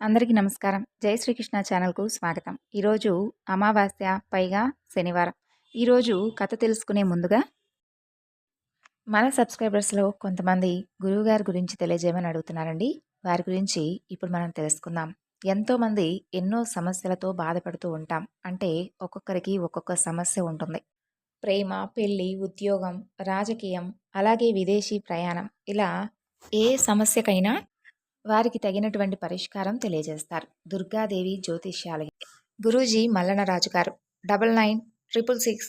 అందరికీ నమస్కారం. జై శ్రీకృష్ణ ఛానల్కు స్వాగతం. ఈరోజు అమావాస్య పైగా శనివారం. ఈరోజు కథ తెలుసుకునే ముందుగా మన సబ్స్క్రైబర్స్లో కొంతమంది గురువుగారి గురించి తెలియజేయమని అడుగుతున్నారండి. వారి గురించి ఇప్పుడు మనం తెలుసుకుందాం. ఎంతోమంది ఎన్నో సమస్యలతో బాధపడుతూ ఉంటాం. అంటే ఒక్కొక్కరికి ఒక్కొక్క సమస్య ఉంటుంది. ప్రేమ పెళ్ళి ఉద్యోగం రాజకీయం అలాగే విదేశీ ప్రయాణం. ఇలా ఏ సమస్యకైనా వారికి తగినటువంటి పరిష్కారం తెలియజేస్తారు. దుర్గాదేవి జ్యోతిష్యాలయం. గురూజీ మల్లనరాజు గారు. Double nine triple six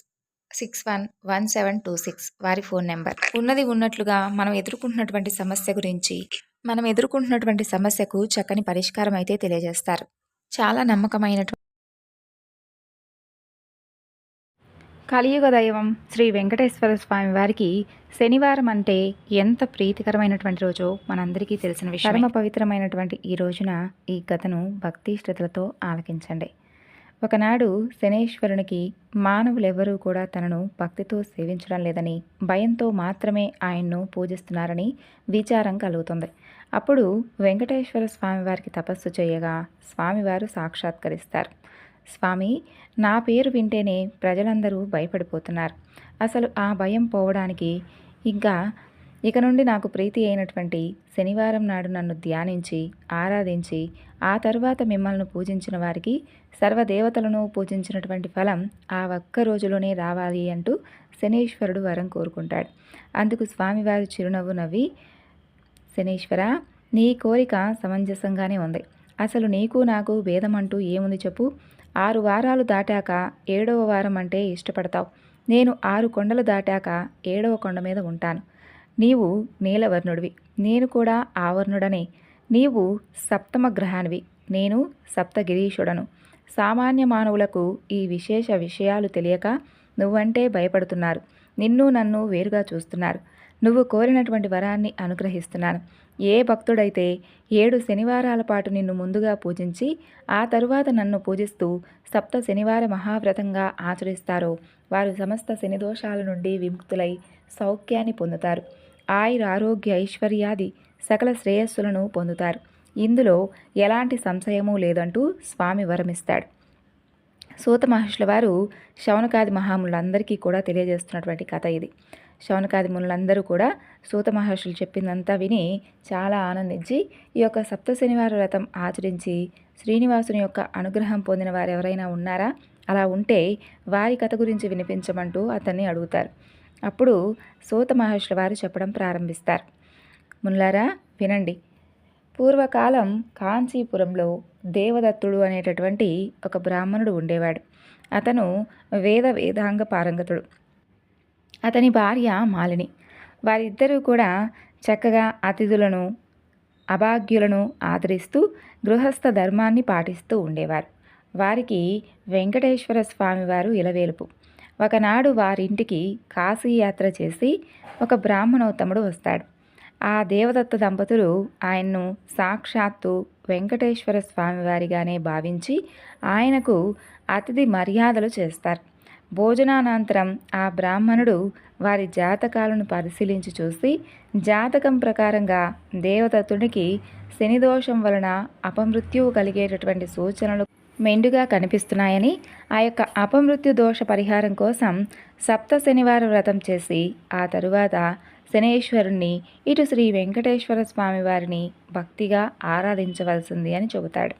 six one one seven two six వారి ఫోన్ నెంబర్. ఉన్నది ఉన్నట్లుగా మనం ఎదుర్కొంటున్నటువంటి సమస్య గురించి మనం ఎదుర్కొంటున్నటువంటి సమస్యకు చక్కని పరిష్కారం అయితే తెలియజేస్తారు. చాలా నమ్మకమైనటువంటి కలియుగ దైవం శ్రీ వెంకటేశ్వర స్వామి వారికి శనివారం అంటే ఎంత ప్రీతికరమైనటువంటి రోజో మనందరికీ తెలిసిన విషయం పరమ పవిత్రమైనటువంటి ఈ రోజున ఈ కథను భక్తి శ్రద్ధలతో ఆలకించండి. ఒకనాడు శనేశ్వరునికి మానవులెవరూ కూడా తనను భక్తితో సేవించడం లేదని భయంతో మాత్రమే ఆయన్ను పూజిస్తున్నారని విచారం కలుగుతుంది. అప్పుడు వెంకటేశ్వర స్వామివారికి తపస్సు చేయగా స్వామివారు సాక్షాత్కరిస్తారు. స్వామి నా పేరు వింటేనే ప్రజలందరూ భయపడిపోతున్నారు. అసలు ఆ భయం పోవడానికి ఇంకా ఇక నుండి నాకు ప్రీతి అయినటువంటి శనివారం నాడు నన్ను ధ్యానించి ఆరాధించి ఆ తరువాత మిమ్మల్ని పూజించిన వారికి సర్వదేవతలను పూజించినటువంటి ఫలం ఆ ఒక్క రోజులోనే రావాలి అంటూ శనీశ్వరుడు వరం కోరుకుంటాడు. అందుకు స్వామివారి చిరునవ్వు నవ్వి శనీశ్వర నీ కోరిక సమంజసంగానే ఉంది. అసలు నీకు నాకు భేదం అంటూ ఏముంది చెప్పు. ఆరు వారాలు దాటాక ఏడవ వారం అంటే ఇష్టపడతావు. నేను ఆరు కొండలు దాటాక ఏడవ కొండ మీద ఉంటాను. నీవు నీలవర్ణుడివి. నేను కూడా ఆవర్ణుడనే. నీవు సప్తమ గ్రహానివి. నేను సప్తగిరీషుడను సామాన్య మానవులకు ఈ విశేష విషయాలు తెలియక నువ్వంటే భయపడుతున్నారు. నిన్ను నన్ను వేరుగా చూస్తున్నారు. నువ్వు కోరినటువంటి వరాన్ని అనుగ్రహిస్తున్నాను. ఏ భక్తుడైతే ఏడు శనివారాల పాటు నిన్ను ముందుగా పూజించి ఆ తరువాత నన్ను పూజిస్తూ సప్త శనివార మహావ్రతంగా ఆచరిస్తారో వారు సమస్త శనిదోషాల నుండి విముక్తులై సౌఖ్యాన్ని పొందుతారు. ఆయుర ఆరోగ్య ఐశ్వర్యాది సకల శ్రేయస్సులను పొందుతారు. ఇందులో ఎలాంటి సంశయమూ లేదంటూ స్వామి వరమిస్తాడు. సూత మహర్షుల వారు శౌనకాది మహాములందరికీ కూడా తెలియజేస్తున్నటువంటి కథ ఇది. శౌనకాది మునులందరూ కూడా సూత మహర్షులు చెప్పిందంతా విని చాలా ఆనందించి ఈ యొక్క సప్త శనివార వ్రతం ఆచరించి శ్రీనివాసుని యొక్క అనుగ్రహం పొందిన వారు ఎవరైనా ఉన్నారా? అలా ఉంటే వారి కథ గురించి వినిపించమంటూ అతన్ని అడుగుతారు. అప్పుడు సూత మహర్షుల వారు చెప్పడం ప్రారంభిస్తారు. మున్లారా వినండి. పూర్వకాలం కాంచీపురంలో దేవదత్తుడు అనేటటువంటి ఒక బ్రాహ్మణుడు ఉండేవాడు. అతను వేద వేదాంగ పారంగతుడు. అతని భార్య మాలిని. వారిద్దరూ కూడా చక్కగా అతిథులను అభాగ్యులను ఆదరిస్తూ గృహస్థ ధర్మాన్ని పాటిస్తూ ఉండేవారు. వారికి వెంకటేశ్వర స్వామివారు ఇలవేలుపు. ఒకనాడు వారింటికి కాశీయాత్ర చేసి ఒక బ్రాహ్మణోత్తముడు వస్తాడు. ఆ దేవదత్త దంపతులు ఆయన్ను సాక్షాత్తు వెంకటేశ్వర స్వామివారిగానే భావించి ఆయనకు అతిథి మర్యాదలు చేస్తారు. భోజనానంతరం ఆ బ్రాహ్మణుడు వారి జాతకాలను పరిశీలించి చూసి జాతకం ప్రకారంగా దేవదత్తుడికి శనిదోషం వలన అపమృత్యువు కలిగేటటువంటి సూచనలు మెండుగా కనిపిస్తున్నాయని ఆ యొక్క అపమృత్యు దోష పరిహారం కోసం సప్త శనివార వ్రతం చేసి ఆ తరువాత శనేశ్వరుణ్ణి ఇటు శ్రీ వెంకటేశ్వర స్వామి వారిని భక్తిగా ఆరాధించవలసింది అని చెబుతాడు.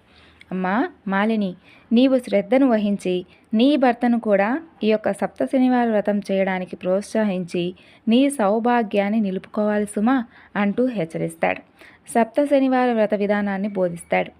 అమ్మా మాలిని నీవు శ్రద్ధను వహించి నీ భర్తను కూడా ఈ యొక్క సప్త శనివార వ్రతం చేయడానికి ప్రోత్సహించి నీ సౌభాగ్యాన్ని నిలుపుకోవాలి సుమా అంటూ హెచ్చరిస్తాడు. సప్త శనివార వ్రత విధానాన్ని బోధిస్తాడు.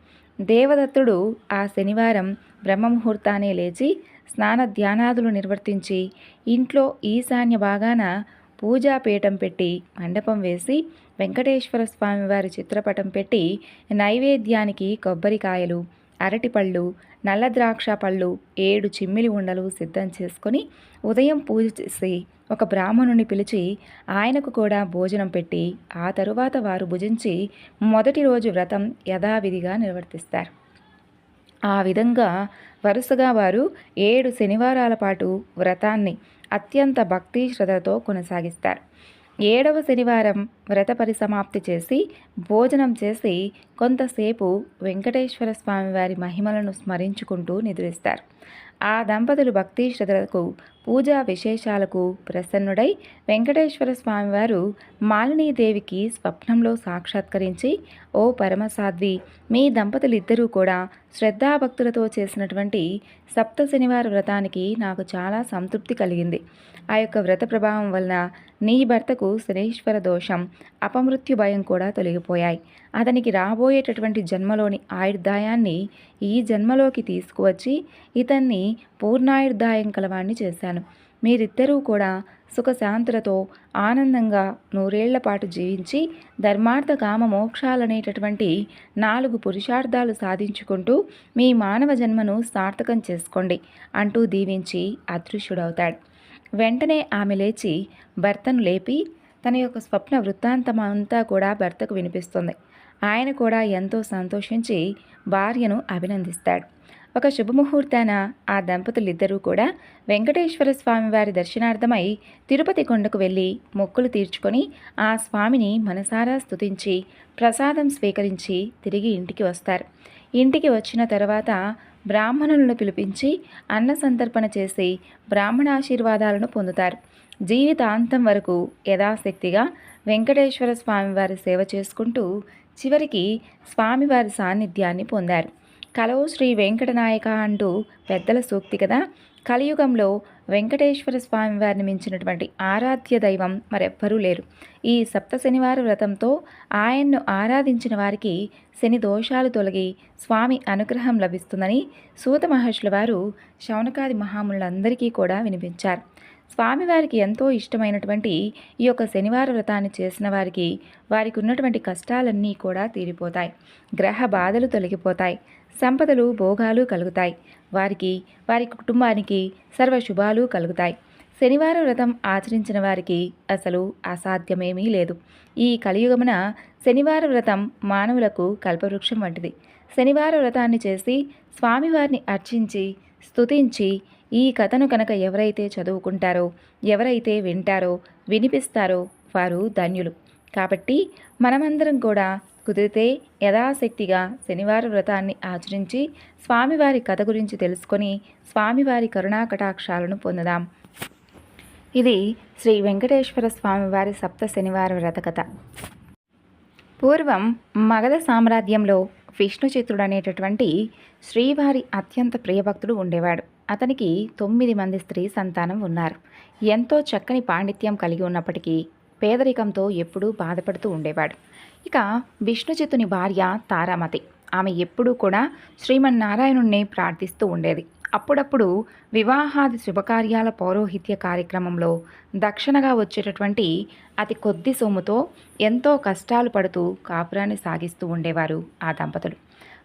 దేవదత్తుడు ఆ శనివారం బ్రహ్మముహూర్తానే లేచి స్నాన ధ్యానాదులు నిర్వర్తించి ఇంట్లో ఈశాన్య భాగాన పూజాపీఠం పెట్టి మండపం వేసి వెంకటేశ్వర స్వామివారి చిత్రపటం పెట్టి నైవేద్యానికి కొబ్బరికాయలు అరటిపళ్ళు నల్ల ద్రాక్ష పళ్ళు ఏడు చిమ్మిలి ఉండలు సిద్ధం చేసుకొని ఉదయం పూజ చేసి ఒక బ్రాహ్మణుని పిలిచి ఆయనకు కూడా భోజనం పెట్టి ఆ తరువాత వారు భుజించి మొదటి రోజు వ్రతం యథావిధిగా నిర్వర్తిస్తారు. ఆ విధంగా వరుసగా వారు ఏడు శనివారాల పాటు వ్రతాన్ని అత్యంత భక్తి శ్రద్ధతో కొనసాగిస్తారు. ఏడవ శనివారం వ్రత పరిసమాప్తి చేసి భోజనం చేసి కొంతసేపు వెంకటేశ్వర స్వామి వారి మహిమలను స్మరించుకుంటూ నిద్రిస్తారు. ఆ దంపతులు భక్తి శ్రద్ధలకు పూజా విశేషాలకు ప్రసన్నుడై వెంకటేశ్వర స్వామివారు మాలినీదేవికి స్వప్నంలో సాక్షాత్కరించి ఓ పరమసాధ్వి మీ దంపతులిద్దరూ కూడా శ్రద్ధాభక్తులతో చేసినటువంటి సప్త శనివార వ్రతానికి నాకు చాలా సంతృప్తి కలిగింది. ఆ యొక్క వ్రత ప్రభావం వలన నీ భర్తకు శనీశ్వర దోషం అపమృత్యు భయం కూడా తొలగిపోయాయి. అతనికి రాబోయేటటువంటి జన్మలోని ఆయుర్దాయాన్ని ఈ జన్మలోకి తీసుకువచ్చి ఇతన్ని పూర్ణాయుర్దాయం కలవాణ్ణి చేశాను. మీరిద్దరూ కూడా సుఖశాంతులతో ఆనందంగా నూరేళ్ళ పాటు జీవించి ధర్మార్థ కామ మోక్షాలనేటటువంటి నాలుగు పురుషార్థాలు సాధించుకుంటూ మీ మానవ జన్మను సార్థకం చేసుకోండి అంటూ దీవించి అదృశ్యుడవుతాడు. వెంటనే ఆమె లేచి భర్తను లేపి తన యొక్క స్వప్న వృత్తాంతం అంతా కూడా భర్తకు వినిపిస్తుంది. ఆయన కూడా ఎంతో సంతోషించి భార్యను అభినందిస్తాడు. ఒక శుభముహూర్తాన ఆ దంపతులిద్దరూ కూడా వెంకటేశ్వర స్వామి వారి దర్శనార్థమై తిరుపతి కొండకు వెళ్ళి మొక్కులు తీర్చుకొని ఆ స్వామిని మనసారా స్తుతించి ప్రసాదం స్వీకరించి తిరిగి ఇంటికి వస్తారు. ఇంటికి వచ్చిన తర్వాత బ్రాహ్మణులను పిలిపించి అన్న సంతర్పణ చేసి బ్రాహ్మణ ఆశీర్వాదాలను పొందుతారు. జీవితాంతం వరకు యథాశక్తిగా వెంకటేశ్వర స్వామివారి సేవ చేసుకుంటూ చివరికి స్వామివారి సాన్నిధ్యాన్ని పొందారు. కలవు శ్రీ వెంకటనాయక అంటూ పెద్దల సూక్తి కదా? కలియుగంలో వెంకటేశ్వర స్వామి వారిని మించినటువంటి ఆరాధ్య దైవం మరెవ్వరూ లేరు. ఈ సప్త శనివార వ్రతంతో ఆయన్ను ఆరాధించిన వారికి శని దోషాలు తొలగి స్వామి అనుగ్రహం లభిస్తుందని సూత మహర్షుల వారు శౌనకాది మహాములందరికీ కూడా వినిపించారు. స్వామివారికి ఎంతో ఇష్టమైనటువంటి ఈ యొక్క శనివార వ్రతాన్ని చేసిన వారికి వారికి ఉన్నటువంటి కష్టాలన్నీ కూడా తీరిపోతాయి. గ్రహ బాధలు తొలగిపోతాయి. సంపదలు భోగాలు కలుగుతాయి. వారికి వారి కుటుంబానికి సర్వ శుభాలు కలుగుతాయి. శనివారం వ్రతం ఆచరించిన వారికి అసలు అసాధ్యమేమీ లేదు. ఈ కలియుగమున శనివార వ్రతం మానవులకు కల్పవృక్షం వంటిది. శనివార వ్రతాన్ని చేసి స్వామివారిని అర్చించి స్తుతించి ఈ కథను కనుక ఎవరైతే చదువుకుంటారో ఎవరైతే వింటారో వినిపిస్తారో వారు ధన్యులు. కాబట్టి మనమందరం కూడా కుదిరితే యథాశక్తిగా శనివార వ్రతాన్ని ఆచరించి స్వామివారి కథ గురించి తెలుసుకొని స్వామివారి కరుణా కటాక్షాలను పొందుదాం. ఇది శ్రీ వెంకటేశ్వర స్వామివారి సప్త శనివార వ్రత కథ. పూర్వం మగధ సామ్రాజ్యంలో విష్ణుచిత్రుడు అనేటటువంటి శ్రీవారి అత్యంత ప్రియభక్తుడు ఉండేవాడు. అతనికి తొమ్మిది మంది స్త్రీ సంతానం ఉన్నారు. ఎంతో చక్కని పాండిత్యం కలిగి ఉన్నప్పటికీ పేదరికంతో ఎప్పుడూ బాధపడుతూ ఉండేవాడు. ఇక విష్ణుచితుని భార్య తారామతి. ఆమె ఎప్పుడూ కూడా శ్రీమన్నారాయణుణ్ణి ప్రార్థిస్తూ ఉండేది. అప్పుడప్పుడు వివాహాది శుభకార్యాల పౌరోహిత్య కార్యక్రమంలో దక్షిణగా వచ్చేటటువంటి అతి కొద్ది సొమ్ముతో ఎంతో కష్టాలు పడుతూ కాపురాన్ని సాగిస్తూ ఉండేవారు ఆ దంపతులు.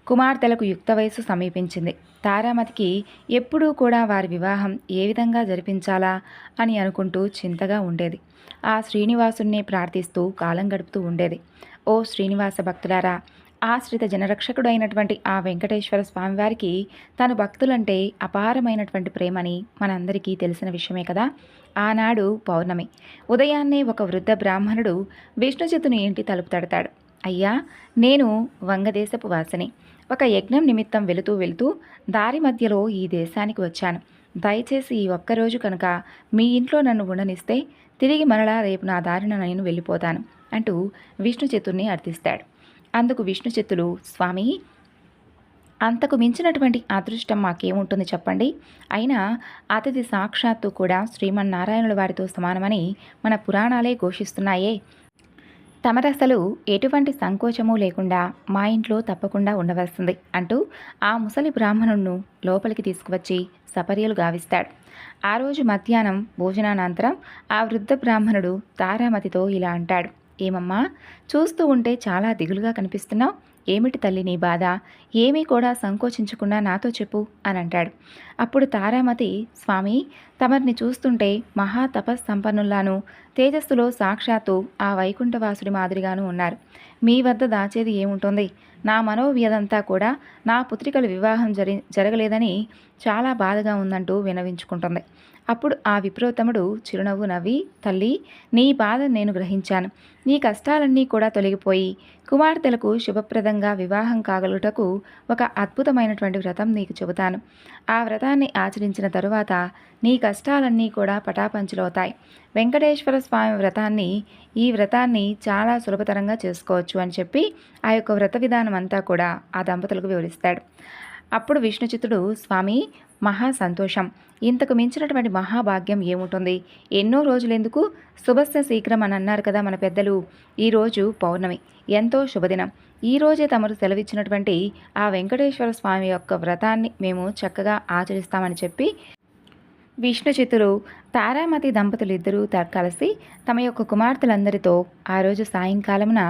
కుమార్తెలకు యుక్త వయసు సమీపించింది. తారామతికి ఎప్పుడూ కూడా వారి వివాహం ఏ విధంగా జరిపించాలా అని అనుకుంటూ చింతగా ఉండేది. ఆ శ్రీనివాసుణ్ణి ప్రార్థిస్తూ కాలం గడుపుతూ ఉండేది. ఓ శ్రీనివాస భక్తులారా ఆశ్రిత జనరక్షకుడైనటువంటి ఆ వెంకటేశ్వర స్వామివారికి తను భక్తులంటే అపారమైనటువంటి ప్రేమని మనందరికీ తెలిసిన విషయమే కదా. ఆనాడు పౌర్ణమి. ఉదయాన్నే ఒక వృద్ధ బ్రాహ్మణుడు విష్ణుచితుని ఇంటి తలుపు తడతాడు. అయ్యా నేను వంగదేశపు వాసిని. ఒక యజ్ఞం నిమిత్తం వెళుతూ వెళుతూ దారి మధ్యలో ఈ దేశానికి వచ్చాను. దయచేసి ఈ ఒక్కరోజు కనుక మీ ఇంట్లో నన్ను ఉండనిస్తే తిరిగి మరలా రేపు నా దారిన నేను వెళ్ళిపోతాను అంటూ విష్ణు చతుర్ని అర్థిస్తాడు. అందుకు విష్ణు చతులు స్వామి అంతకు మించినటువంటి అదృష్టం మాకేముంటుంది చెప్పండి? అయినా అతిథి సాక్షాత్తు కూడా శ్రీమన్నారాయణుల వారితో సమానమని మన పురాణాలే ఘోషిస్తున్నాయే. తమరసలు ఎటువంటి సంకోచము లేకుండా మా ఇంట్లో తప్పకుండా ఉండవలసింది అంటూ ఆ ముసలి బ్రాహ్మణుణ్ణు లోపలికి తీసుకువచ్చి సపర్యలు గావిస్తాడు. ఆ రోజు మధ్యాహ్నం భోజనానంతరం ఆ వృద్ధ బ్రాహ్మణుడు తారామతితో ఇలా అంటాడు. ఏమమ్మా చూస్తూ ఉంటే చాలా దిగులుగా కనిపిస్తున్నావు. ఏమిటి తల్లి నీ బాధ? ఏమీ కూడా సంకోచించకుండా నాతో చెప్పు అని అంటాడు. అప్పుడు తారామతి స్వామి తమరిని చూస్తుంటే మహా తపస్సంపన్నుల్లాను తేజస్సులో సాక్షాత్తు ఆ వైకుంఠవాసుడి మాదిరిగాను ఉన్నారు. మీ వద్ద దాచేది ఏముంటుంది? నా మనోవ్యదంతా కూడా నా పుత్రికల వివాహం జరి జరగలేదని చాలా బాధగా ఉందంటూ వినవించుకుంటుంది. అప్పుడు ఆ విప్రోత్తముడు చిరునవ్వు నవ్వి తల్లి నీ బాధ నేను గ్రహించాను. నీ కష్టాలన్నీ కూడా తొలగిపోయి కుమార్తెలకు శుభప్రదంగా వివాహం కాగలుటకు ఒక అద్భుతమైనటువంటి వ్రతం నీకు చెబుతాను. ఆ వ్రతాన్ని ఆచరించిన తరువాత నీ కష్టాలన్నీ కూడా పటాపంచులవుతాయి. వెంకటేశ్వర స్వామి వ్రతాన్ని ఈ వ్రతాన్ని చాలా సులభతరంగా చేసుకోవచ్చు అని చెప్పి ఆ యొక్క వ్రత విధానం అంతా కూడా ఆ దంపతులకు వివరిస్తాడు. అప్పుడు విష్ణుచిత్తుడు స్వామి మహా సంతోషం. ఇంతకు మించినటువంటి మహాభాగ్యం ఏముంటుంది? ఎన్నో రోజులెందుకు? శుభస్య శీఘ్రం అని అన్నారు కదా మన పెద్దలు. ఈరోజు పౌర్ణమి. ఎంతో శుభదినం. ఈ రోజే తమరు సెలవిచ్చినటువంటి ఆ వెంకటేశ్వర స్వామి యొక్క వ్రతాన్ని మేము చక్కగా ఆచరిస్తామని చెప్పి విష్ణుచిత్తులు తారామతి దంపతులు ఇద్దరూ కలిసి తమ యొక్క కుమార్తెలందరితో ఆ రోజు సాయంకాలమున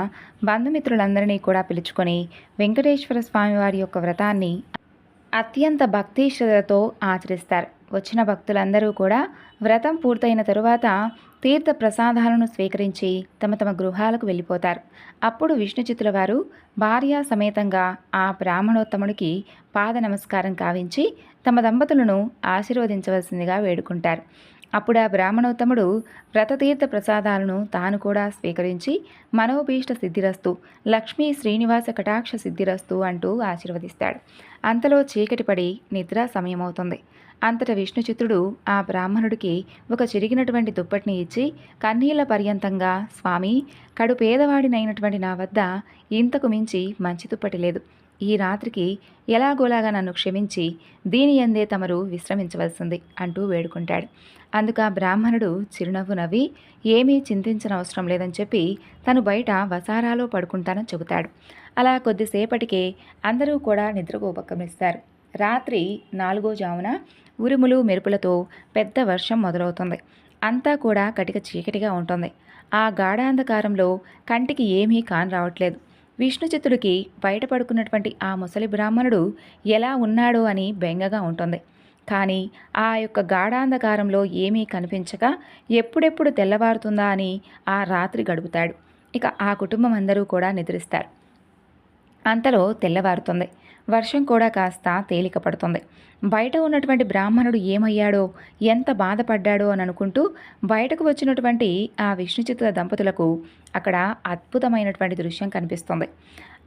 బంధుమిత్రులందరినీ కూడా పిలుచుకొని వెంకటేశ్వర స్వామి వారి యొక్క వ్రతాన్ని అత్యంత భక్తి శ్రద్ధతో ఆచరిస్తారు. వచ్చిన భక్తులందరూ కూడా వ్రతం పూర్తయిన తరువాత తీర్థ ప్రసాదాలను స్వీకరించి తమ తమ గృహాలకు వెళ్ళిపోతారు. అప్పుడు విష్ణుచిత్తుల వారు భార్య సమేతంగా ఆ బ్రాహ్మణోత్తముడికి పాద నమస్కారం కావించి తమ దంపతులను ఆశీర్వదించవలసిందిగా వేడుకుంటారు. అప్పుడు ఆ బ్రాహ్మణోత్తముడు వ్రతతీర్థ ప్రసాదాలను తాను కూడా స్వీకరించి మనోభీష్ట సిద్ధిరస్తు లక్ష్మీ శ్రీనివాస కటాక్ష సిద్ధిరస్తు అంటూ ఆశీర్వదిస్తాడు. అంతలో చీకటి పడి నిద్ర సమయమవుతుంది. అంతట విష్ణుచిత్రుడు ఆ బ్రాహ్మణుడికి ఒక చిరిగినటువంటి దుప్పటిని ఇచ్చి కన్నీళ్ళ పర్యంతంగా స్వామి కడు పేదవాడినైనటువంటి నా వద్ద ఇంతకు మించి మంచి దుప్పటి లేదు. ఈ రాత్రికి ఎలాగోలాగా నన్ను క్షమించి దీని ఎందే తమరు విశ్రమించవలసింది అంటూ వేడుకుంటాడు. అందుకు ఆ బ్రాహ్మణుడు చిరునవ్వు నవ్వి ఏమీ చింతించనవసరం లేదని చెప్పి తను బయట వసారాలో పడుకుంటానని చెబుతాడు. అలా కొద్దిసేపటికే అందరూ కూడా నిద్రకు ఉపక్రమిస్తారు రాత్రి నాలుగో జామున ఉరుములు మెరుపులతో పెద్ద వర్షం మొదలవుతుంది. అంతా కూడా కటిక చీకటిగా ఉంటుంది. ఆ గాఢాంధకారంలో కంటికి ఏమీ కాని రావట్లేదు. విష్ణుచిత్తుడికి బయట పడుకున్నటువంటి ఆ ముసలి బ్రాహ్మణుడు ఎలా ఉన్నాడో అని బెంగగా ఉంటుంది. కానీ ఆ యొక్క గాఢాంధకారంలో ఏమీ కనిపించక ఎప్పుడెప్పుడు తెల్లవారుతుందా అని ఆ రాత్రి గడుపుతాడు. ఇక ఆ కుటుంబం అందరూ కూడా నిద్రిస్తారు. అంతలో తెల్లవారుతుంది. వర్షం కూడా కాస్త తేలిక పడుతుంది బయట ఉన్నటువంటి బ్రాహ్మణుడు ఏమయ్యాడో ఎంత బాధపడ్డాడో అని అనుకుంటూ బయటకు వచ్చినటువంటి ఆ విష్ణుచిత్ర దంపతులకు అక్కడ అద్భుతమైనటువంటి దృశ్యం కనిపిస్తుంది.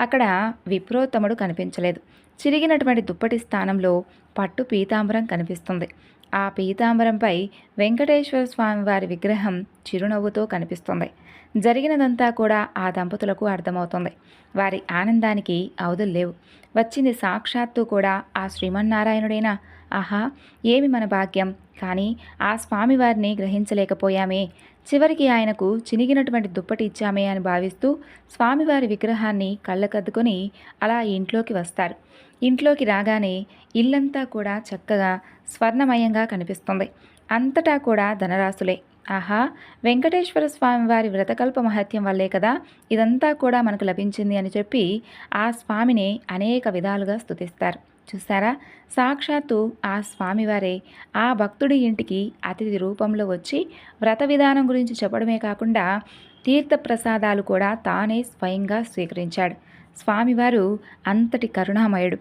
అక్కడ విప్రోత్తముడు కనిపించలేదు. చిరిగినటువంటి దుప్పటి స్థానంలో పట్టు పీతాంబరం కనిపిస్తుంది. ఆ పీతాంబరంపై వెంకటేశ్వర స్వామి వారి విగ్రహం చిరునవ్వుతో కనిపిస్తుంది. జరిగినదంతా కూడా ఆ దంపతులకు అర్థమవుతుంది. వారి ఆనందానికి అవధులు లేవు. వచ్చింది సాక్షాత్తు కూడా ఆ శ్రీమన్నారాయణుడైనా? ఆహా ఏమి మన భాగ్యం? కానీ ఆ స్వామివారిని గ్రహించలేకపోయామే. చివరికి ఆయనకు చినిగినటువంటి దుప్పటి ఇచ్చామే అని భావిస్తూ స్వామివారి విగ్రహాన్ని కళ్ళకద్దుకొని అలా ఇంట్లోకి వస్తారు. ఇంట్లోకి రాగానే ఇల్లంతా కూడా చక్కగా స్వర్ణమయంగా కనిపిస్తుంది. అంతటా కూడా ధనరాశులే. ఆహా! వెంకటేశ్వర స్వామి వారి వ్రతకల్ప మహత్యం వల్లే కదా ఇదంతా కూడా మనకు లభించింది అని చెప్పి ఆ స్వామిని అనేక విధాలుగా స్తుతిస్తారు. చూసారా సాక్షాత్తు ఆ స్వామివారే ఆ భక్తుడి ఇంటికి అతిథి రూపంలో వచ్చి వ్రత విధానం గురించి చెప్పడమే కాకుండా తీర్థప్రసాదాలు కూడా తానే స్వయంగా స్వీకరించాడు. స్వామివారు అంతటి కరుణామయుడు.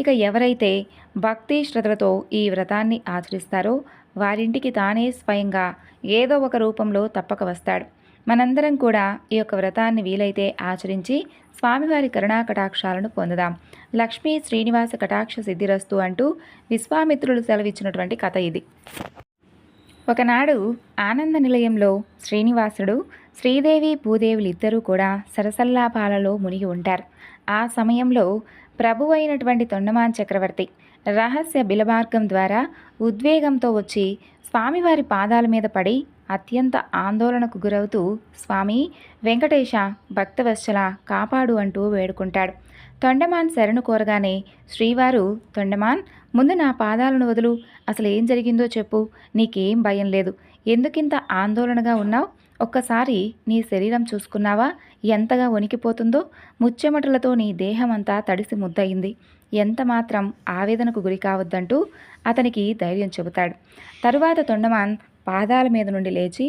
ఇక ఎవరైతే భక్తి శ్రద్ధలతో ఈ వ్రతాన్ని ఆచరిస్తారో వారింటికి తానే స్వయంగా ఏదో ఒక రూపంలో తప్పక వస్తాడు. మనందరం కూడా ఈ యొక్క వ్రతాన్ని వీలైతే ఆచరించి స్వామివారి కరుణా కటాక్షాలను పొందుదాం. లక్ష్మీ శ్రీనివాస కటాక్ష సిద్ధిరస్తు అంటూ విశ్వామిత్రులు సెలవిచ్చినటువంటి కథ ఇది. ఒకనాడు ఆనంద నిలయంలో శ్రీనివాసుడు శ్రీదేవి భూదేవులు ఇద్దరూ కూడా సరసల్లాపాలలో మునిగి ఉంటారు. ఆ సమయంలో ప్రభు అయినటువంటి తొండమాన్ చక్రవర్తి రహస్య బిలమార్గం ద్వారా ఉద్వేగంతో వచ్చి స్వామివారి పాదాల మీద పడి అత్యంత ఆందోళనకు గురవుతూ స్వామి వెంకటేశ భక్తవత్సల కాపాడు అంటూ వేడుకుంటాడు. తొండమాన్ శరణు కోరగానే శ్రీవారు తొండమాన్ ముందు నా పాదాలను వదులు. అసలు ఏం జరిగిందో చెప్పు. నీకేం భయం లేదు. ఎందుకింత ఆందోళనగా ఉన్నావు? ఒక్కసారి నీ శరీరం చూసుకున్నావా? ఎంతగా వణికిపోతుందో? ముచ్చెమటలతో నీ దేహమంతా తడిసి ముద్దయింది. ఎంత మాత్రం ఆవేదనకు గురి కావద్దంటూ అతనికి ధైర్యం చెబుతాడు. తరువాత తొండమాన్ పాదాల మీద నుండి లేచి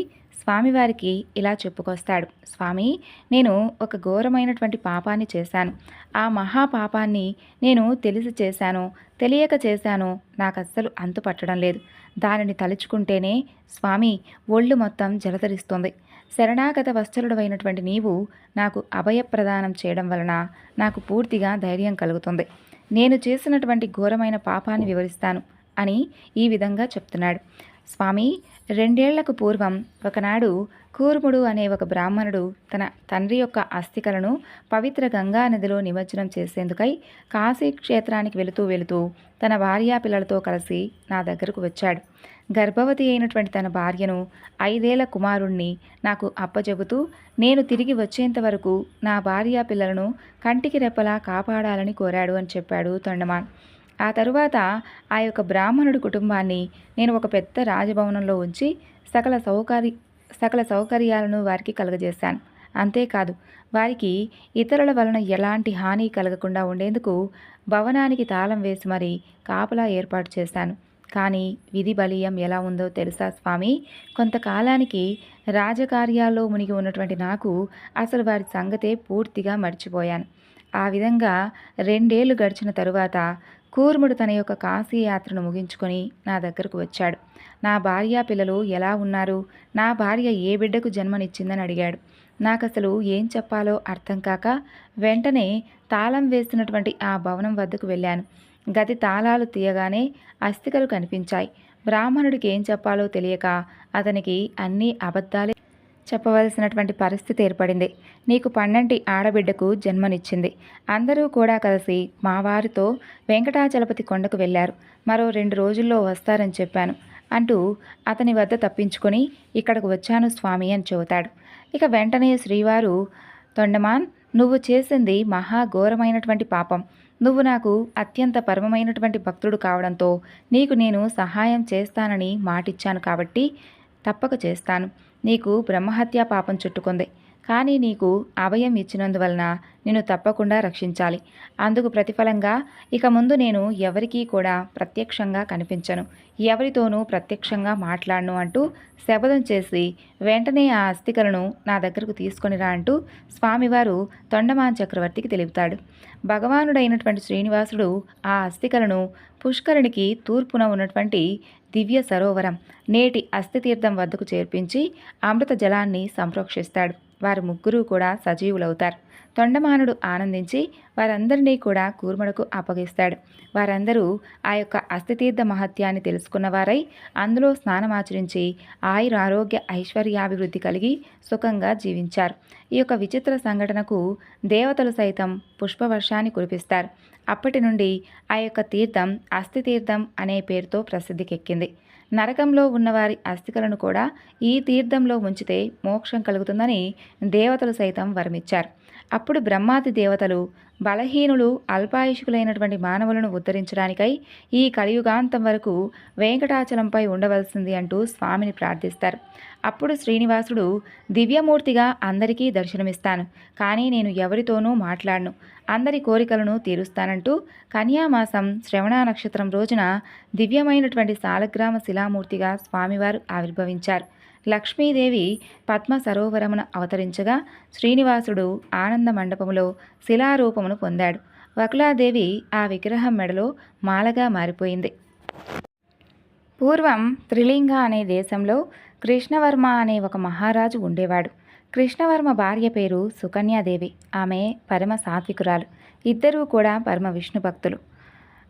స్వామివారికి ఇలా చెప్పుకొస్తాడు స్వామి నేను ఒక ఘోరమైనటువంటి పాపాన్ని చేశాను. ఆ మహా పాపాన్ని నేను తెలిసి చేశాను తెలియక చేశాను నాకు అస్సలు అంతు పట్టడం లేదు. దానిని తలుచుకుంటేనే స్వామి ఒళ్ళు మొత్తం జలధరిస్తుంది. శరణాగత వత్సలుడవైనటువంటి నీవు నాకు అభయప్రదానం చేయడం వలన నాకు పూర్తిగా ధైర్యం కలుగుతుంది. నేను చేసినటువంటి ఘోరమైన పాపాన్ని వివరిస్తాను అని ఈ విధంగా చెప్తున్నాడు. స్వామి రెండేళ్ళకు పూర్వం ఒకనాడు కూర్ముడు అనే ఒక బ్రాహ్మణుడు తన తండ్రి యొక్క అస్థికలను పవిత్ర గంగా నదిలో నిమజ్జనం చేసేందుకై కాశీ క్షేత్రానికి వెళుతూ వెళుతూ తన భార్యా పిల్లలతో కలిసి నా దగ్గరకు వచ్చాడు. గర్భవతి అయినటువంటి తన భార్యను ఐదేళ్ళ కుమారుణ్ణి నాకు అప్పచెబుతూ నేను తిరిగి వచ్చేంత వరకు నా భార్యా పిల్లలను కంటికి రెప్పలా కాపాడాలని కోరాడు అని చెప్పాడు తొండమాన్ ఆ తరువాత ఆ యొక్క బ్రాహ్మణుడి కుటుంబాన్ని నేను ఒక పెద్ద రాజభవనంలో ఉంచి సకల సౌకర్య సకల సౌకర్యాలను వారికి కలుగజేశాను. అంతేకాదు వారికి ఇతరుల వలన ఎలాంటి హాని కలగకుండా ఉండేందుకు భవనానికి తాళం వేసి మరీ కాపలా ఏర్పాటు చేశాను. కానీ విధి బలీయం ఎలా ఉందో తెలుసా స్వామి? కొంతకాలానికి రాజకార్యాల్లో మునిగి ఉన్నటువంటి నాకు అసలు వారి సంగతే పూర్తిగా మర్చిపోయాను. ఆ విధంగా రెండేళ్ళు గడిచిన తరువాత కూర్ముడు తన యొక్క కాశీ యాత్రను ముగించుకొని నా దగ్గరకు వచ్చాడు. నా భార్య పిల్లలు ఎలా ఉన్నారు? నా భార్య ఏ బిడ్డకు జన్మనిచ్చిందని అడిగాడు. నాకు అసలు ఏం చెప్పాలో అర్థం కాక వెంటనే తాళం వేసినటువంటి ఆ భవనం వద్దకు వెళ్ళాను. గది తాళాలు తీయగానే అస్థికలు కనిపించాయి. బ్రాహ్మణుడికి ఏం చెప్పాలో తెలియక అతనికి అన్ని అబద్ధాలే చెప్పవలసినటువంటి పరిస్థితి ఏర్పడింది. నీకు పన్నంటి ఆడబిడ్డకు జన్మనిచ్చింది. అందరూ కూడా కలిసి మా వారితో వెంకటాచలపతి కొండకు వెళ్ళారు. మరో రెండు రోజుల్లో వస్తారని చెప్పాను అంటూ అతని వద్ద తప్పించుకొని ఇక్కడకు వచ్చాను స్వామి అని చెబుతాడు. ఇక వెంటనే శ్రీవారు తొండమాన్ నువ్వు చేసింది మహా ఘోరమైనటువంటి పాపం. నువ్వు నాకు అత్యంత పరమమైనటువంటి భక్తుడు కావడంతో నీకు నేను సహాయం చేస్తానని మాటిచ్చాను కాబట్టి తప్పక చేస్తాను. నీకు బ్రహ్మహత్యా పాపం చుట్టుకుంది. కానీ నీకు అభయం ఇచ్చినందువలన నేను తప్పకుండా రక్షించాలి. అందుకు ప్రతిఫలంగా ఇక ముందు నేను ఎవరికీ కూడా ప్రత్యక్షంగా కనిపించను. ఎవరితోనూ ప్రత్యక్షంగా మాట్లాడను అంటూ శపథం చేసి వెంటనే ఆ అస్థికలను నా దగ్గరకు తీసుకొని రా అంటూ స్వామివారు తొండమాన్ చక్రవర్తికి తెలుపుతాడు. భగవానుడైనటువంటి శ్రీనివాసుడు ఆ అస్థికలను పుష్కరునికి తూర్పున ఉన్నటువంటి దివ్య సరోవరం నేటి అస్థితీర్థం వద్దకు చేర్పించి అమృత జలాన్ని సంప్రోక్షిస్తాడు. వారు ముగ్గురు కూడా సజీవులవుతారు. తొండమానుడు ఆనందించి వారందరినీ కూడా కూర్మడకు అప్పగిస్తాడు. వారందరూ ఆ యొక్క అస్థితీర్థ మహత్యాన్ని తెలుసుకున్నవారై అందులో స్నానమాచరించి ఆయుర ఆరోగ్య ఐశ్వర్యాభివృద్ధి కలిగి సుఖంగా జీవించారు. ఈ యొక్క విచిత్ర సంఘటనకు దేవతలు సైతం పుష్పవర్షాన్ని కురిపిస్తారు. అప్పటి నుండి ఆ యొక్క తీర్థం అస్థితీర్థం అనే పేరుతో ప్రసిద్ధికెక్కింది. నరకంలో ఉన్నవారి అస్థికలను కూడా ఈ తీర్థంలో ఉంచితే మోక్షం కలుగుతుందని దేవతలు సైతం వరమిచ్చారు. అప్పుడు బ్రహ్మాది దేవతలు బలహీనులు అల్పాయుషుకులైనటువంటి మానవులను ఉద్ధరించడానికై ఈ కలియుగాంతం వరకు వెంకటాచలంపై ఉండవలసింది అంటూ స్వామిని ప్రార్థిస్తారు. అప్పుడు శ్రీనివాసుడు దివ్యమూర్తిగా అందరికీ దర్శనమిస్తాను. కానీ నేను ఎవరితోనూ మాట్లాడను. అందరి కోరికలను తీరుస్తానంటూ కన్యామాసం శ్రవణ నక్షత్రం రోజున దివ్యమైనటువంటి సాలగ్రామ శిలామూర్తిగా స్వామివారు ఆవిర్భవించారు. లక్ష్మీదేవి పద్మ సరోవరమును అవతరించగా శ్రీనివాసుడు ఆనంద మండపములో శిలారూపమును పొందాడు. వకులాదేవి ఆ విగ్రహం మెడలో మాలగా మారిపోయింది. పూర్వం త్రిలింగ అనే దేశంలో కృష్ణవర్మ అనే ఒక మహారాజు ఉండేవాడు. కృష్ణవర్మ భార్య పేరు సుకన్యాదేవి. ఆమె పరమ సాత్వికురాలు. ఇద్దరూ కూడా పరమ విష్ణు భక్తులు.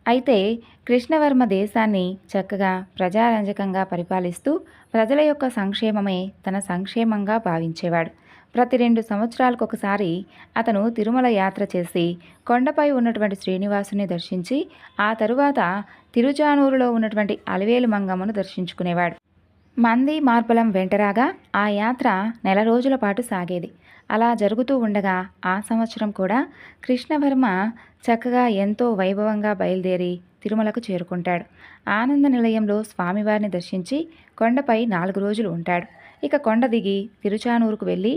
అయితే కృష్ణవర్మ దేశాన్ని చక్కగా ప్రజారంజకంగా పరిపాలిస్తూ ప్రజల యొక్క సంక్షేమమే తన సంక్షేమంగా భావించేవాడు. ప్రతి రెండు సంవత్సరాలకు ఒకసారి అతను తిరుమల యాత్ర చేసి కొండపై ఉన్నటువంటి శ్రీనివాసుని దర్శించి ఆ తరువాత తిరుచానూరులో ఉన్నటువంటి అలివేలు మంగమ్మను దర్శించుకునేవాడు. మంది మార్బలం వెంటరాగా ఆ యాత్ర నెల రోజుల పాటు సాగేది. అలా జరుగుతూ ఉండగా ఆ సంవత్సరం కూడా కృష్ణవర్మ చక్కగా ఎంతో వైభవంగా బయలుదేరి తిరుమలకు చేరుకుంటాడు. ఆనంద నిలయంలో స్వామివారిని దర్శించి కొండపై నాలుగు రోజులు ఉంటాడు. ఇక కొండ దిగి తిరుచానూరుకు వెళ్ళి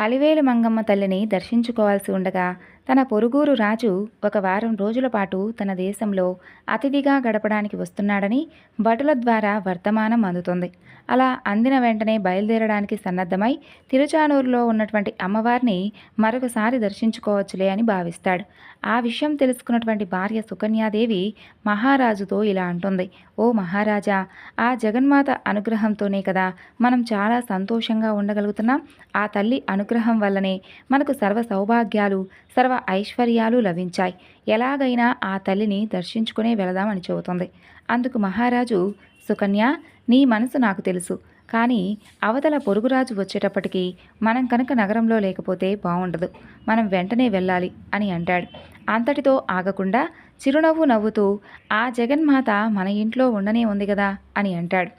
అలివేలు మంగమ్మ తల్లిని దర్శించుకోవాల్సి ఉండగా తన పొరుగూరు రాజు ఒక వారం రోజుల పాటు తన దేశంలో అతిథిగా గడపడానికి వస్తున్నాడని భటుల ద్వారా వర్తమానం అందుతుంది. అలా అందిన వెంటనే బయలుదేరడానికి సన్నద్ధమై తిరుచానూరులో ఉన్నటువంటి అమ్మవారిని మరొకసారి దర్శించుకోవచ్చులే అని భావిస్తాడు. ఆ విషయం తెలుసుకున్నటువంటి భార్య సుకన్యాదేవి మహారాజుతో ఇలా అంటుంది. ఓ మహారాజా ఆ జగన్మాత అనుగ్రహంతోనే కదా మనం చాలా సంతోషంగా ఉండగలుగుతున్నాం. ఆ తల్లి అనుగ్రహం వల్లనే మనకు సర్వ సౌభాగ్యాలు సర్వ ఐశ్వర్యాలు లభించాయి. ఎలాగైనా ఆ తల్లిని దర్శించుకునే వెళదామని చెబుతుంది. అందుకు మహారాజు సుకన్య నీ మనసు నాకు తెలుసు. కానీ అవతల పొరుగురాజు వచ్చేటప్పటికి మనం కనుక నగరంలో లేకపోతే బాగుండదు మనం వెంటనే వెళ్ళాలి అని అంటాడు. అంతటితో ఆగకుండా చిరునవ్వు నవ్వుతూ ఆ జగన్మాత మన ఇంట్లో ఉండనే ఉంది కదా అని అంటాడు.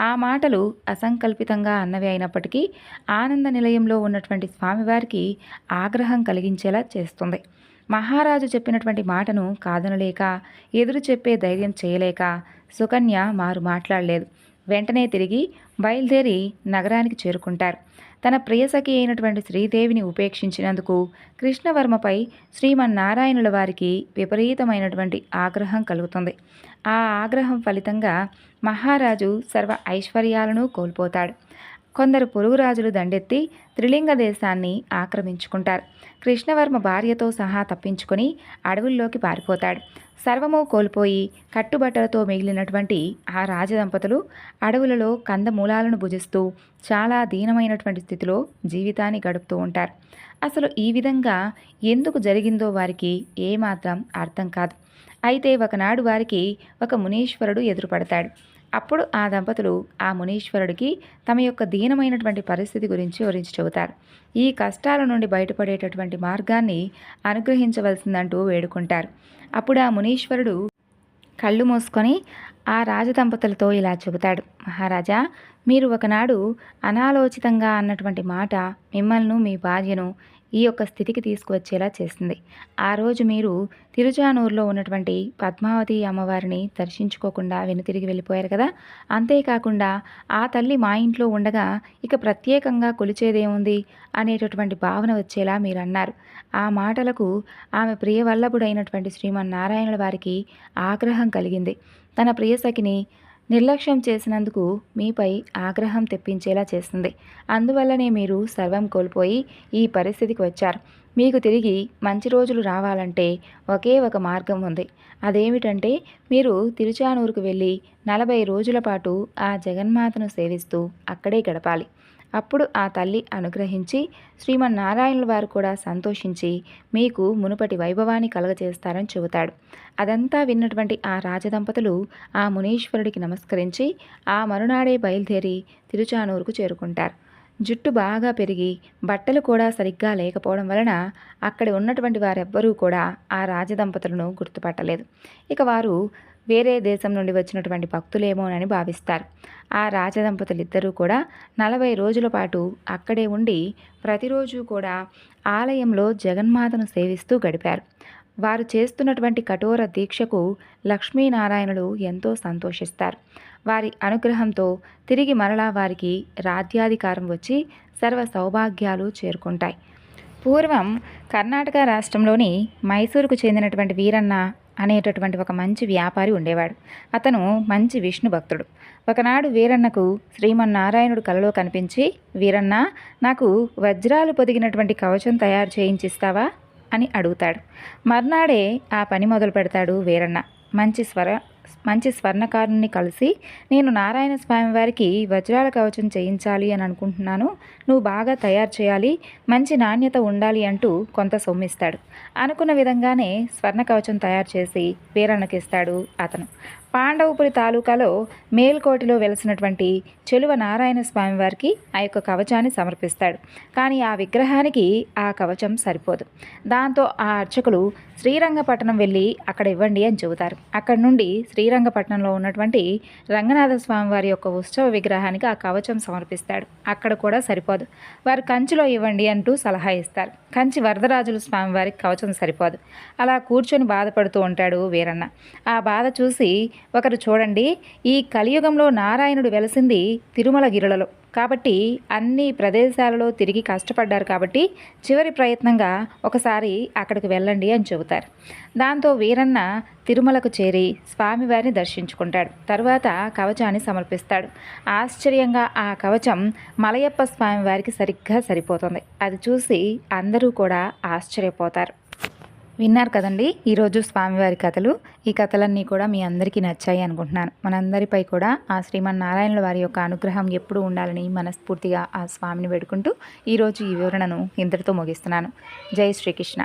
ఆ మాటలు అసంకల్పితంగా అన్నవి అయినప్పటికీ ఆనంద నిలయంలో ఉన్నటువంటి స్వామివారికి ఆగ్రహం కలిగించేలా చేస్తుంది. మహారాజు చెప్పినటువంటి మాటను కాదనలేక ఎదురు చెప్పే ధైర్యం చేయలేక సుకన్య మారు మాట్లాడలేదు. వెంటనే తిరిగి బయలుదేరి నగరానికి చేరుకుంటారు. తన ప్రియసఖి అయినటువంటి శ్రీదేవిని ఉపేక్షించినందుకు కృష్ణవర్మపై శ్రీమన్నారాయణుల వారికి విపరీతమైనటువంటి ఆగ్రహం కలుగుతుంది. ఆ ఆగ్రహం ఫలితంగా మహారాజు సర్వ ఐశ్వర్యాలను కోల్పోతాడు. కొందరు పొరుగు రాజులు దండెత్తి త్రిలింగ దేశాన్ని ఆక్రమించుకుంటారు. కృష్ణవర్మ భార్యతో సహా తప్పించుకొని అడవుల్లోకి పారిపోతాడు. సర్వము కోల్పోయి కట్టుబట్టలతో మిగిలినటువంటి ఆ రాజదంపతులు అడవులలో కందమూలాలను భుజిస్తూ చాలా దీనమైనటువంటి స్థితిలో జీవితాన్ని గడుపుతూ ఉంటారు. అసలు ఈ విధంగా ఎందుకు జరిగిందో వారికి ఏమాత్రం అర్థం కాదు. అయితే ఒకనాడు వారికి ఒక మునీశ్వరుడు ఎదురుపడతాడు. అప్పుడు ఆ దంపతులు ఆ మునీశ్వరుడికి తమ యొక్క దీనమైనటువంటి పరిస్థితి గురించి వివరించి చెబుతారు. ఈ కష్టాల నుండి బయటపడేటటువంటి మార్గాన్ని అనుగ్రహించవలసిందంటూ వేడుకుంటారు. అప్పుడు ఆ మునీశ్వరుడు కళ్ళు మూసుకొని ఆ రాజదంపతులతో ఇలా చెబుతాడు. మహారాజా మీరు ఒకనాడు అనాలోచితంగా అన్నటువంటి మాట మిమ్మల్ని మీ భార్యను ఈ యొక్క స్థితికి తీసుకువచ్చేలా చేసింది ఆ రోజు మీరు తిరుచానూరులో ఉన్నటువంటి పద్మావతి అమ్మవారిని దర్శించుకోకుండా వెనుతిరిగి వెళ్ళిపోయారు కదా? అంతేకాకుండా ఆ తల్లి మా ఇంట్లో ఉండగా ఇక ప్రత్యేకంగా కొలిచేదేముంది అనేటటువంటి భావన వచ్చేలా మీరు అన్నారు. ఆ మాటలకు ఆమె ప్రియవల్లభుడైనటువంటి శ్రీమన్నారాయణుల వారికి ఆగ్రహం కలిగింది. తన ప్రియసఖిని నిర్లక్ష్యం చేసినందుకు మీపై ఆగ్రహం తెప్పించేలా చేస్తుంది. అందువల్లనే మీరు సర్వం కోల్పోయి ఈ పరిస్థితికి వచ్చారు. మీకు తిరిగి మంచి రోజులు రావాలంటే ఒకే ఒక మార్గం ఉంది. అదేమిటంటే మీరు తిరుచానూరుకు వెళ్ళి నలభై రోజుల పాటు ఆ జగన్మాతను సేవిస్తూ అక్కడే గడపాలి. అప్పుడు ఆ తల్లి అనుగ్రహించి శ్రీమన్నారాయణుల వారు కూడా సంతోషించి మీకు మునుపటి వైభవాన్ని కలగజేస్తారని చెబుతాడు. అదంతా విన్నటువంటి ఆ రాజదంపతులు ఆ మునీశ్వరుడికి నమస్కరించి ఆ మరునాడే బయలుదేరి తిరుచానూరుకు చేరుకుంటారు. జుట్టు బాగా పెరిగి బట్టలు కూడా సరిగ్గా లేకపోవడం వలన అక్కడ ఉన్నటువంటి వారెవ్వరూ కూడా ఆ రాజదంపతులను గుర్తుపట్టలేదు. ఇక వారు వేరే దేశం నుండి వచ్చినటువంటి భక్తులేమోనని భావిస్తారు. ఆ రాజదంపతులిద్దరూ కూడా నలభై రోజుల పాటు అక్కడే ఉండి ప్రతిరోజు కూడా ఆలయంలో జగన్మాతను సేవిస్తూ గడిపారు. వారు చేస్తున్నటువంటి కఠోర దీక్షకు లక్ష్మీనారాయణులు ఎంతో సంతోషిస్తారు. వారి అనుగ్రహంతో తిరిగి మరలా వారికి రాజ్యాధికారం వచ్చి సర్వ సౌభాగ్యాలు చేరుకుంటాయి. పూర్వం కర్ణాటక రాష్ట్రంలోని మైసూరుకు చెందినటువంటి వీరన్న అనేటటువంటి ఒక మంచి వ్యాపారి ఉండేవాడు. అతను మంచి విష్ణు భక్తుడు. ఒకనాడు వీరన్నకు శ్రీమన్నారాయణుడు కలలో కనిపించి వీరన్న నాకు వజ్రాలు పొదిగినటువంటి కవచం తయారు చేయించిస్తావా? అని అడుగుతాడు. మర్నాడే ఆ పని మొదలు పెడతాడు వీరన్న. మంచి స్వర మంచి స్వర్ణకారుని కలిసి నేను నారాయణ స్వామి వారికి వజ్రాల కవచం చేయించాలి అని అనుకుంటున్నాను. నువ్వు బాగా తయారు చేయాలి. మంచి నాణ్యత ఉండాలి అంటూ కొంత సొమ్మిస్తాడు. అనుకున్న విధంగానే స్వర్ణ కవచం తయారు చేసి వీరన్నకిస్తాడు అతను. పాండవపురి తాలూకాలో మేల్కోటిలో వెలసినటువంటి చెలువ నారాయణ స్వామి వారికి ఆ యొక్క కవచాన్ని సమర్పిస్తాడు. కానీ ఆ విగ్రహానికి ఆ కవచం సరిపోదు. దాంతో ఆ అర్చకులు శ్రీరంగపట్నం వెళ్ళి అక్కడ ఇవ్వండి అని చెబుతారు. అక్కడ నుండి శ్రీరంగపట్నంలో ఉన్నటువంటి రంగనాథ స్వామి వారి యొక్క ఉత్సవ విగ్రహానికి ఆ కవచం సమర్పిస్తాడు. అక్కడ కూడా సరిపోదు. వారు కంచిలో ఇవ్వండి అంటూ సలహా ఇస్తారు. కంచి వరదరాజుల స్వామి వారికి కవచం సరిపోదు. అలా కూర్చొని బాధపడుతూ ఉంటాడు వీరన్న. ఆ బాధ చూసి ఒకరు చూడండి ఈ కలియుగంలో నారాయణుడు వెలసింది తిరుమల గిరులలో. కాబట్టి అన్ని ప్రదేశాలలో తిరిగి కష్టపడ్డారు కాబట్టి చివరి ప్రయత్నంగా ఒకసారి అక్కడికి వెళ్ళండి అని చెబుతారు. దాంతో వీరన్న తిరుమలకు చేరి స్వామివారిని దర్శించుకుంటాడు. తరువాత కవచాన్ని సమర్పిస్తాడు. ఆశ్చర్యంగా ఆ కవచం మలయప్ప స్వామివారికి సరిగ్గా సరిపోతుంది. అది చూసి అందరూ కూడా ఆశ్చర్యపోతారు. విన్నారు కదండి? ఈరోజు స్వామివారి కథలు. ఈ కథలన్నీ కూడా మీ అందరికీ నచ్చాయి అనుకుంటున్నాను. మనందరిపై కూడా ఆ శ్రీమన్నారాయణుల వారి యొక్క అనుగ్రహం ఎప్పుడూ ఉండాలని మనస్ఫూర్తిగా ఆ స్వామిని వేడుకుంటూ ఈరోజు ఈ వివరణను ఇంతటితో ముగిస్తున్నాను. జై శ్రీకృష్ణ.